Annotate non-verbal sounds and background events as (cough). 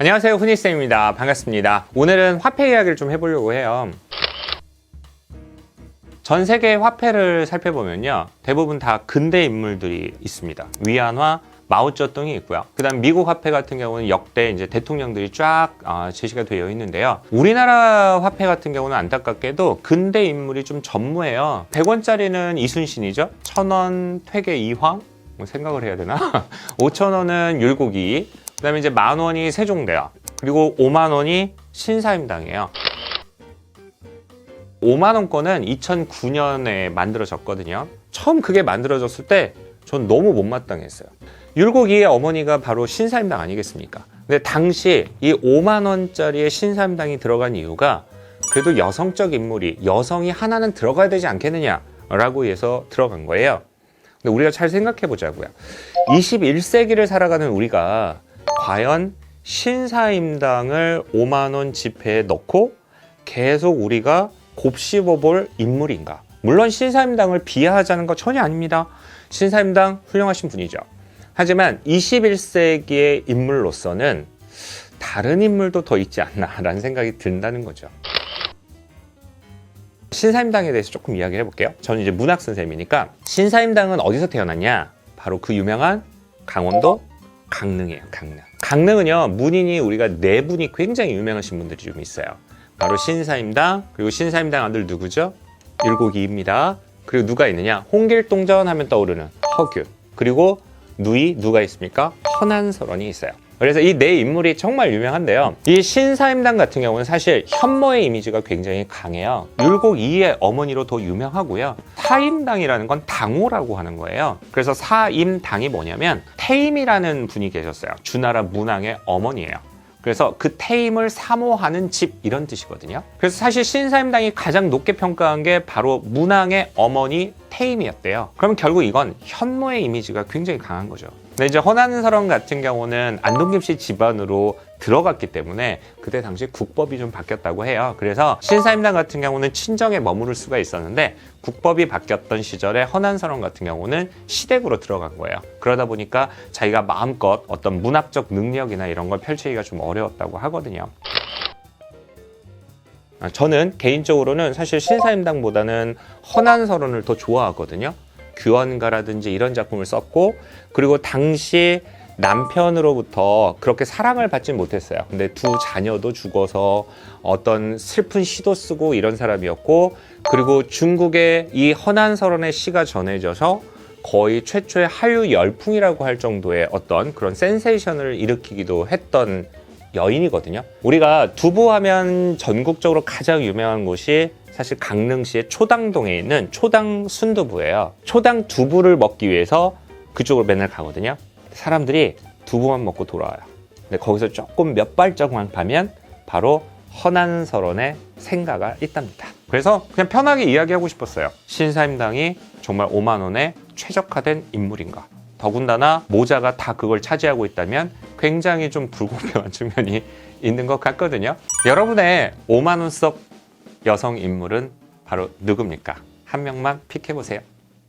안녕하세요 훈이쌤입니다 반갑습니다 오늘은 화폐 이야기를 좀 해보려고 해요 전 세계 화폐를 살펴보면요 대부분 다 근대 인물들이 있습니다 위안화 마오쩌둥이 있고요. 그다음 미국 화폐 같은 경우는 역대 이제 대통령들이 쫙 아, 제시가 되어 있는데요. 우리나라 화폐 같은 경우는 안타깝게도 근대 인물이 좀 전무해요. 100원짜리는 이순신이죠. 1000원 퇴계 이황 뭐 생각을 해야 되나? (laughs) 5,000원은 율곡이 그다음에 이제 만 원이 세종대왕 그리고 5만 원이 신사임당이에요. 5만 원권은 2009년에 만들어졌거든요. 처음 그게 만들어졌을 때 전 너무 못마땅했어요. 율곡이의 어머니가 바로 신사임당 아니겠습니까? 근데 당시 이 5만 원짜리의 신사임당이 들어간 이유가 그래도 여성적 인물이 여성이 하나는 들어가야 되지 않겠느냐라고 해서 들어간 거예요. 근데 우리가 잘 생각해 보자고요. 21세기를 살아가는 우리가 과연 신사임당을 5만 원 지폐에 넣고 계속 우리가 곱씹어 볼 인물인가? 물론 신사임당을 비하하자는 거 전혀 아닙니다. 신사임당 훌륭하신 분이죠. 하지만 21세기의 인물로서는 다른 인물도 더 있지 않나라는 생각이 든다는 거죠. 신사임당에 대해서 조금 이야기를 해볼게요. 저는 이제 문학 선생님이니까 신사임당은 어디서 태어났냐? 바로 그 유명한 강원도 강릉이에요. 강릉. 강릉은요 문인이 우리가 네 분이 굉장히 유명하신 분들이 좀 있어요. 바로 신사임당 그리고 신사임당 아들 누구죠? 율곡이입니다. 그리고 누가 있느냐? 홍길동전 하면 떠오르는 허균 그리고 누이 누가 있습니까? 허난설원이 있어요. 그래서 이 네 인물이 정말 유명한데요. 이 신사임당 같은 경우는 사실 현모의 이미지가 굉장히 강해요. 율곡 2의 어머니로 더 유명하고요. 사임당이라는 건 당호라고 하는 거예요. 그래서 사임당이 뭐냐면 태임이라는 분이 계셨어요. 주나라 문왕의 어머니예요. 그래서 그 태임을 사모하는 집 이런 뜻이거든요. 그래서 사실 신사임당이 가장 높게 평가한 게 바로 문왕의 어머니 태임이었대요. 그럼 결국 이건 현모의 이미지가 굉장히 강한 거죠. 근데 이제 허난설원 같은 경우는 안동김씨 집안으로 들어갔기 때문에 그때 당시 국법이 좀 바뀌었다고 해요. 그래서 신사임당 같은 경우는 친정에 머무를 수가 있었는데 국법이 바뀌었던 시절에 허난설원 같은 경우는 시댁으로 들어간 거예요. 그러다 보니까 자기가 마음껏 어떤 문학적 능력이나 이런 걸 펼치기가 좀 어려웠다고 하거든요. 아, 저는 개인적으로는 사실 신사임당보다는 허난설원을 더 좋아하거든요. 규원가라든지 이런 작품을 썼고 그리고 당시 남편으로부터 그렇게 사랑을 받진 못했어요. 근데 두 자녀도 죽어서 어떤 슬픈 시도 쓰고 이런 사람이었고 그리고 중국의 이 허난설원의 시가 전해져서 거의 최초의 한류 열풍이라고 할 정도의 어떤 그런 센세이션을 일으키기도 했던 여인이거든요. 우리가 두부하면 전국적으로 가장 유명한 곳이 사실 강릉시의 초당동에 있는 초당 순두부예요. 초당 두부를 먹기 위해서 그쪽으로 맨날 가거든요. 사람들이 두부만 먹고 돌아와요. 근데 거기서 조금 몇 발짝만 가면 바로 허난설원의 생가가 있답니다. 그래서 그냥 편하게 이야기하고 싶었어요. 신사임당이 정말 5만 원에 최적화된 인물인가? 더군다나 모자가 다 그걸 차지하고 있다면 굉장히 좀 불공평한 (laughs) 측면이 있는 것 같거든요. 여러분의 5만 원속 여성 인물은 바로 누굽니까? 한 명만 픽해보세요.